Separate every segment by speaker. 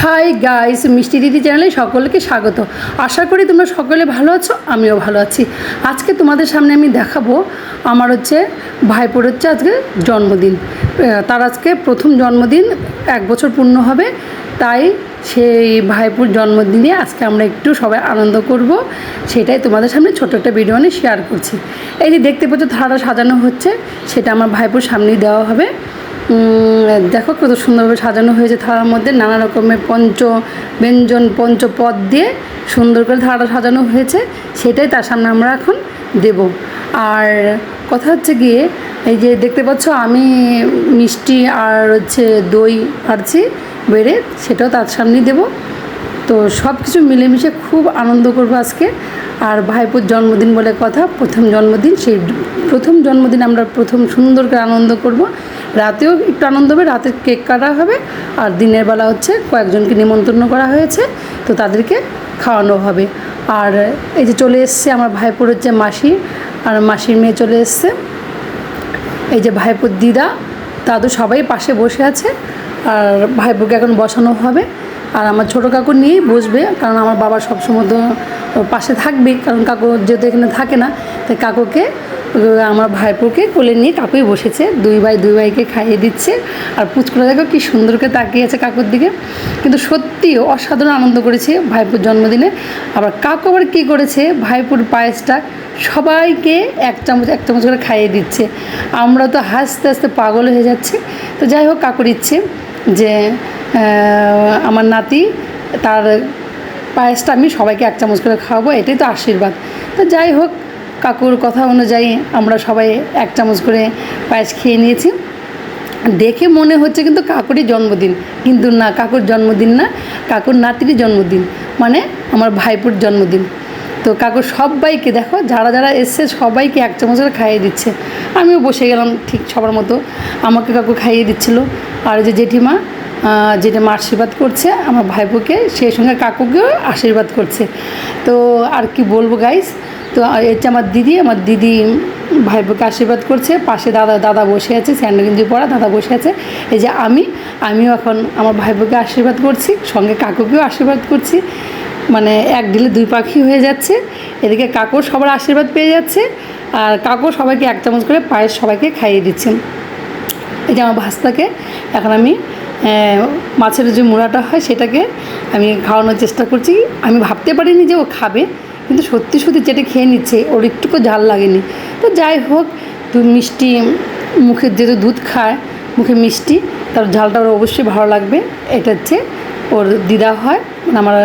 Speaker 1: Hi guys মিষ্টি দিদি চ্যানেলে সকলকে স্বাগত। আশা করি তোমরা সকলে ভালো আছো, আমিও ভালো আছি। আজকে তোমাদের সামনে আমি দেখাবো আমার হচ্ছে ভাইপোর হচ্ছে আজকে জন্মদিন। তার আজকে প্রথম জন্মদিন, এক বছর পূর্ণ হবে, তাই সেই ভাইপুর জন্মদিনে আজকে আমরা একটু সবাই আনন্দ করব। সেটাই তোমাদের সামনে ছোট্ট একটা ভিডিও নিয়ে শেয়ার করছি। এই যে দেখতে পাচ্ছ থালা সাজানো হচ্ছে, সেটা আমার ভাইপুর সামনেই দেওয়া হবে। দেখো কত সুন্দরভাবে সাজানো হয়েছে থালার মধ্যে, নানা রকমের পঞ্চ ব্যঞ্জন, পঞ্চপদ দিয়ে সুন্দর করে থালাটা সাজানো হয়েছে, সেটাই তার সামনে আমরা এখন দেব। আর কথা হচ্ছে গিয়ে, এই যে দেখতে পাচ্ছ, আমি মিষ্টি আর হচ্ছে দই পারছি বেড়ে সেটাও তার সামনেই দেবো। তো সব কিছু মিলেমিশে খুব আনন্দ করব আজকে। আর ভাইপোর জন্মদিন বলে কথা, প্রথম জন্মদিন, সেই প্রথম জন্মদিন আমরা প্রথম সুন্দর করে আনন্দ করব। রাতেও একটু আনন্দ হবে, রাতে কেক কাটা হবে, আর দিনের বেলা হচ্ছে কয়েকজনকে নিমন্ত্রণ করা হয়েছে, তো তাদেরকে খাওয়ানো হবে। আর এই যে চলে এসছে আমার ভাইপোর হচ্ছে মাসি, আর মাসির মেয়ে চলে এসছে। এই যে ভাইপোর দিদা দাদু সবাই পাশে বসে আছে, আর ভাইপোকে এখন বসানো হবে। আর আমার ছোটো কাকু নিয়েই বসবে, কারণ আমার বাবা সবসময় তো পাশে থাকবে, কারণ কাকু যেহেতু এখানে থাকে না, তাই কাকুকে, আমার ভাইপোকে কোলে নিয়ে কাকুই বসেছে, দুই ভাই দুই ভাইকে খাইয়ে দিচ্ছে, আর পুচকুটা দেখো কি সুন্দর করে তাকিয়ে আছে কাকুর দিকে। কিন্তু সত্যি অসাধারণ আনন্দ করেছে ভাইপোর জন্মদিনে। আবার কাকু আবার কী করেছে, ভাইপোর পায়েসটা সবাইকে এক চামচ এক চামচ করে খাইয়ে দিচ্ছে। আমরা তো হাসতে হাসতে পাগল হয়ে যাচ্ছে। তো যাই হোক, কাকুর ইচ্ছে যে আমার নাতি, তার পায়েসটা আমি সবাইকে এক চামচ করে খাওয়াবো, এটাই তো আশীর্বাদ। তো যাই হোক, কাকুর কথা অনুযায়ী আমরা সবাই এক চামচ করে পায়েস খেয়ে নিয়েছি। দেখে মনে হচ্ছে কিন্তু কাকুরই জন্মদিন। কিন্তু না, কাকুর জন্মদিন না, কাকুর নাতিরই জন্মদিন। মানে আমার ভাইপুর জন্মদিন। তো কাকু সবাইকে দেখো, যারা যারা এসছে সবাইকে এক চামচ করে খাইয়ে দিচ্ছে। আমিও বসে গেলাম ঠিক সবার মতো। আমাকে কাকু খাইয়ে দিচ্ছিল। আর যে জেঠিমা আহ, মা আশীর্বাদ করছে আমার ভাইপোকে সেই সঙ্গে কাকুকেও আশীর্বাদ করছে। তো আর কি বলব গাইস তো হচ্ছে আমার দিদি আমার দিদি ভাই ভাইপোকে আশীর্বাদ করছে। পাশে দাদা দাদা বসে আছে স্যান্ডেল গেঞ্জি পরা দাদা বসে আছে। এই যে আমি আমিও এখন আমার ভাই ভাইপোকে আশীর্বাদ করছি সঙ্গে কাকুকেও আশীর্বাদ করছি। মানে এক ঢিলে দুই পাখি হয়ে যাচ্ছে। এদিকে কাকুর সবার আশীর্বাদ পেয়ে যাচ্ছে আর কাকু সবাইকে এক চামচ করে পায়েস সবাইকে খাইয়ে দিচ্ছেন এই যে আমার ভাস্তাকে এখন আমি মাছের যে মুড়াটা হয় সেটাকে আমি খাওয়ানোর চেষ্টা করছি। আমি ভাবতে পারিনি যে ও খাবে কিন্তু সত্যি সত্যি যেটা খেয়ে নিচ্ছে ওর একটুকু ঝাল লাগেনি। তো যাই হোক মিষ্টি মুখের যেহেতু দুধ খায় মুখে মিষ্টি তার ঝালটা ওর অবশ্যই ভালো লাগবে। এটা হচ্ছে ওর দিদা হয় মানে আমার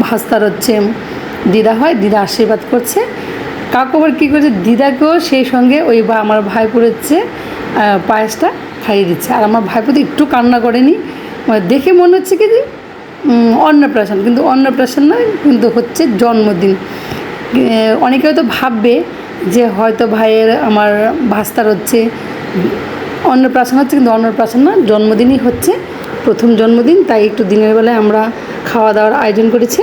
Speaker 1: ভাস্তার হচ্ছে দিদা হয় দিদা আশীর্বাদ করছে। কাকু আবার কী করছে দিদাকেও সেই সঙ্গে ওই বা আমার হচ্ছে আহ, পায়েসটা খাইয়ে দিচ্ছে। আর আমার ভাইপো তো একটু কান্না করেনি। মানে দেখে মনে হচ্ছে কি যে অন্নপ্রাশন। কিন্তু অন্নপ্রাশন নয় কিন্তু হচ্ছে জন্মদিন। অনেকে হয়তো ভাববে যে হয়তো ভাইয়ের আমার ভাস্তার হচ্ছে অন্নপ্রাশন হচ্ছে কিন্তু অন্নপ্রাশন না জন্মদিনই হচ্ছে। প্রথম জন্মদিন তাই একটু দিনের বেলায় আমরা খাওয়া দাওয়ার আয়োজন করেছি।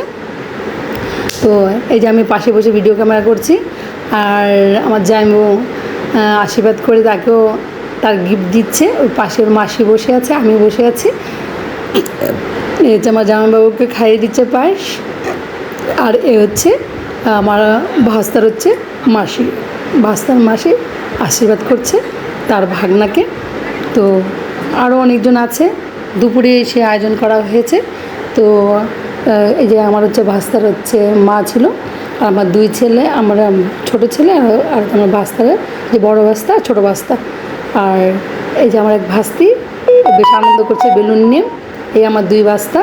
Speaker 1: তো এই যে আমি পাশে বসে ভিডিও ক্যামেরা করছি আর আমার আহ, আশীর্বাদ করে তাকেও তার গিফট দিচ্ছে, ওই পাশের মাসি বসে আছে, আমি বসে আছি। এই হচ্ছে আমার জামাইবাবুকে খাইয়ে দিচ্ছে পায়েস, আর এ হচ্ছে আমার ভাস্তার হচ্ছে মাসি। ভাস্তার মাসি আশীর্বাদ করছে তার ভাগনাকে। তো আরও অনেকজন আছে, দুপুরে এসে আয়োজন করা হয়েছে। তো এই যে আমার হচ্ছে ভাস্তার হচ্ছে মা ছিল, আর আমার দুই ছেলে, আমরা ছোট ছেলে আর- আর আমার ভাস্তারের যে বড় ভাস্তা আর ছোটো ভাস্তা। আর এই যে আমার এক ভাস্তি বেশ আনন্দ করছে বেলুন নিয়ে। এই আমার দুই বাস্তা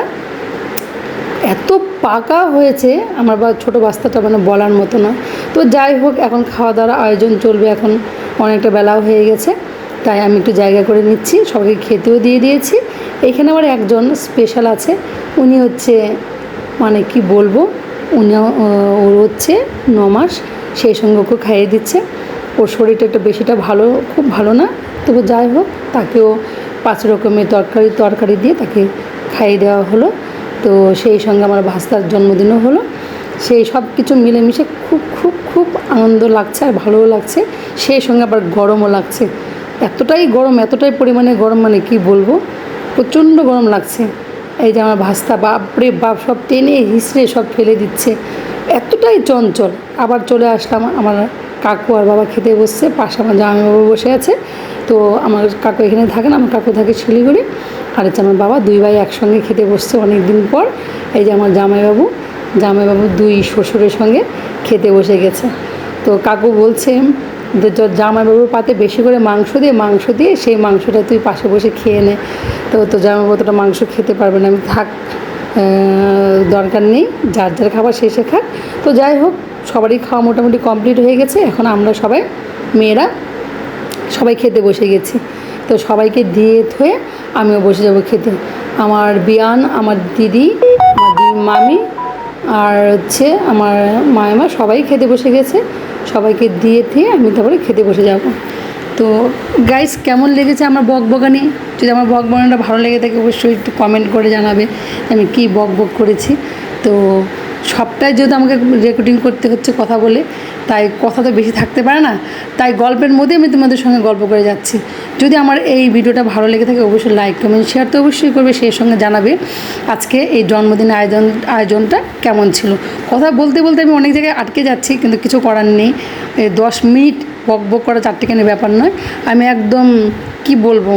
Speaker 1: এত পাকা হয়েছে, আমার বা ছোটো বাস্তাটা মানে বলার মতো না। তো যাই হোক, এখন খাওয়া দাওয়ার আয়োজন চলবে, এখন অনেকটা বেলাও হয়ে গেছে। তাই আমি একটু জায়গা করে নিচ্ছি, সবাইকে খেতেও দিয়ে দিয়েছি। এখানে আমার একজন স্পেশাল আছে, উনি হচ্ছে মানে কি বলব উনি ওর হচ্ছে ন মাস, সেই সঙ্গে ওকে খাইয়ে দিচ্ছে। ওর শরীরটা একটু বেশিটা ভালো, খুব ভালো না। তবু যাই হোক, তাকেও পাঁচ রকমের তরকারি তরকারি দিয়ে তাকে খাইয়ে দেওয়া হলো। তো সেই সঙ্গে আমার ভাস্তার জন্মদিনও হলো। সেই সব কিছু মিলেমিশে খুব খুব খুব আনন্দ লাগছে আর ভালোও লাগছে। সেই সঙ্গে আবার গরমও লাগছে। এতটাই গরম, এতটাই পরিমাণে গরম মানে কি বলব? প্রচণ্ড গরম লাগছে। এই যে আমার ভাস্তা, বাপরে বাপ, সব টেনে হিসড়ে সব ফেলে দিচ্ছে। এতটাই চঞ্চল। আবার চলে আসলাম আমার কাকু আর বাবা খেতে বসছে, পাশে আমার জামাইবাবু বসে আছে। তো আমার কাকু এখানে থাকেন, আমার কাকু থাকে শিলিগুড়ি। আর হচ্ছে আমার বাবা দুই ভাই একসঙ্গে খেতে বসছে অনেক দিন পর। এই যে আমার জামাইবাবু জামাইবাবু দুই শ্বশুরের সঙ্গে খেতে বসে গেছে। তো কাকু বলছে জামাইবাবুর পাতে বেশি করে মাংস দিয়ে মাংস দিয়ে সেই মাংসটা তুই পাশে বসে খেয়ে নে। তো তো জামাইবাবু অতটা মাংস খেতে পারবে না, আমি থাক দরকার নেই, যার যার খাবার শেষে খাক। তো যাই হোক সবারই খাওয়া মোটামুটি কমপ্লিট হয়ে গেছে। এখন আমরা সবাই মেয়েরা সবাই খেতে বসে গেছি। তো সবাইকে দিয়ে থয়ে আমিও বসে যাব খেতে। আমার বিয়ান, আমার দিদি আমার দিদি মামি আর হচ্ছে আমার মায়ামা সবাই খেতে বসে গেছে। সবাইকে দিয়ে থয়ে আমি তারপরে খেতে বসে যাব। তো গাইস কেমন লেগেছে আমার বক বগানি যদি আমার বক বগানিটা ভালো লেগে থাকে অবশ্যই একটু কমেন্ট করে জানাবে আমি কি বক বক করেছি। তো সবটাই যেহেতু আমাকে রেকর্ডিং করতে হচ্ছে কথা বলে, তাই কথা তো বেশি থাকতে পারে না। তাই গল্পের মধ্যে আমি তোমাদের সঙ্গে গল্প করে যাচ্ছি। যদি আমার এই ভিডিওটা ভালো লেগে থাকে, অবশ্যই লাইক কমেন্ট শেয়ার তো অবশ্যই করবে, সেই সঙ্গে জানাবে আজকে এই জন্মদিন আয়োজন, আয়োজনটা কেমন ছিল। কথা বলতে বলতে আমি অনেক জায়গায় আটকে যাচ্ছি, কিন্তু কিছু করার নেই। দশ মিনিট বক বক করা চারটেখানি ব্যাপার নয়। আমি একদম কি বলব?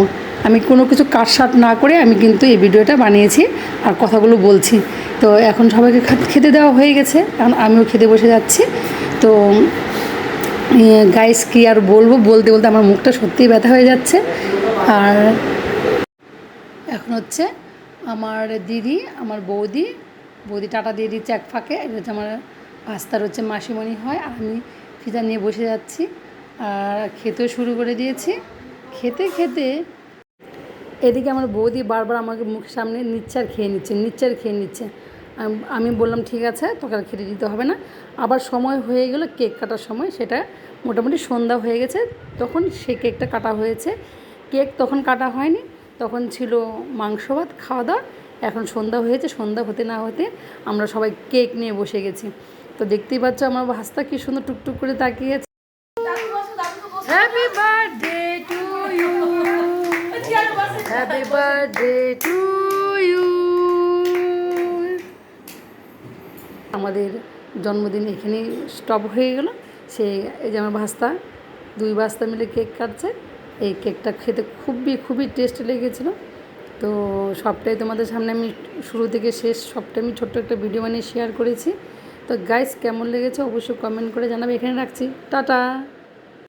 Speaker 1: আমি কোনো কিছু কাটসাট না করে আমি কিন্তু এই ভিডিওটা বানিয়েছি আর কথাগুলো বলছি। তো এখন সবাইকে খেতে দেওয়া হয়ে গেছে। এখন আমিও খেতে বসে যাচ্ছি। তো গাইস কি আর বলব? বলতে বলতে আমার মুখটা সত্যিই ব্যথা হয়ে যাচ্ছে। আর এখন হচ্ছে আমার দিদি, আমার বৌদি বৌদি টাটা দিয়ে দিচ্ছে এক ফাঁকে। এটা হচ্ছে আমার পাস্তার হচ্ছে মাসিমণি হয়। আর আমি ফিজা নিয়ে বসে যাচ্ছি। আর খেতেও শুরু করে দিয়েছি। খেতে খেতে এদিকে আমার বৌদি বারবার আমাকে মুখের সামনে নিচ্ছে আর খেয়ে নিচ্ছে নিচ্ছে আর খেয়ে নিচ্ছে। আমি বললাম ঠিক আছে তোকে আর খেতে দিতে হবে না। আবার সময় হয়ে গেলো কেক কাটার সময়। সেটা মোটামুটি সন্ধ্যা হয়ে গেছে। তখন সে কেকটা কাটা হয়েছে। কেক তখন কাটা হয়নি। তখন ছিল মাংস ভাত খাওয়া দাওয়া। এখন সন্ধ্যা হয়েছে। সন্ধ্যা হতে না হতে আমরা সবাই কেক নিয়ে বসে গেছি। তো দেখতেই পাচ্ছ আমার ভাস্তা কি সুন্দর টুকটুক করে তাকিয়ে আছে। Happy to you happy birthday to you আমাদের জন্মদিন এখানে স্টপ হয়ে গেল। সে এই যে আমার ভাস্তা দুই ভাস্তা মিলে কেক কাটছে। এই কেকটা খেতে খুবই খুবই টেস্ট লেগেছিল। তো সবটাই তোমাদের সামনে আমি শুরু থেকে শেষ সবটাই আমি ছোট্ট একটা ভিডিও বানিয়ে শেয়ার করেছি। তো গাইস কেমন লেগেছে অবশ্যই কমেন্ট করে জানাবে। এখানে রাখছি। টাটা!